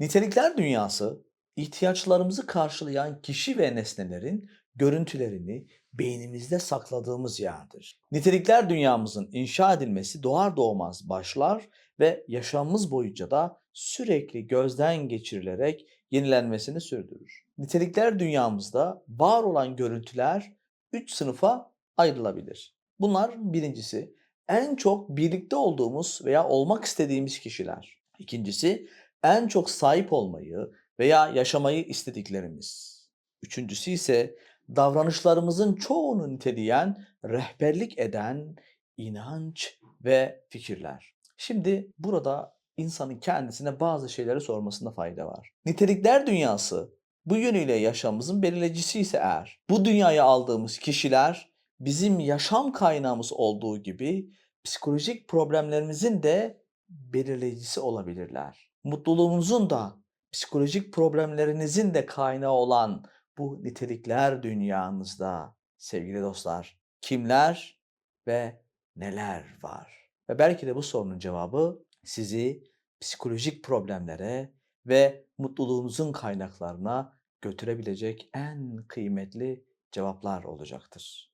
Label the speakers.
Speaker 1: Nitelikler dünyası, ihtiyaçlarımızı karşılayan kişi ve nesnelerin görüntülerini beynimizde sakladığımız yerdir. Nitelikler dünyamızın inşa edilmesi doğar doğmaz başlar ve yaşamımız boyunca da sürekli gözden geçirilerek yenilenmesini sürdürür. Nitelikler dünyamızda var olan görüntüler üç sınıfa ayrılabilir. Bunlar birincisi en çok birlikte olduğumuz veya olmak istediğimiz kişiler. İkincisi en çok sahip olmayı veya yaşamayı istediklerimiz. Üçüncüsü ise davranışlarımızın çoğunu niteleyen, rehberlik eden inanç ve fikirler. Şimdi burada insanın kendisine bazı şeyleri sormasında fayda var. Nitelikler dünyası bu yönüyle yaşamımızın belirleyicisi ise eğer bu dünyaya aldığımız kişiler bizim yaşam kaynağımız olduğu gibi psikolojik problemlerimizin de belirleyicisi olabilirler. Mutluluğumuzun da psikolojik problemlerinizin de kaynağı olan bu nitelikler dünyanızda sevgili dostlar kimler ve neler var? Ve belki de bu sorunun cevabı sizi psikolojik problemlere ve mutluluğunuzun kaynaklarına götürebilecek en kıymetli cevaplar olacaktır.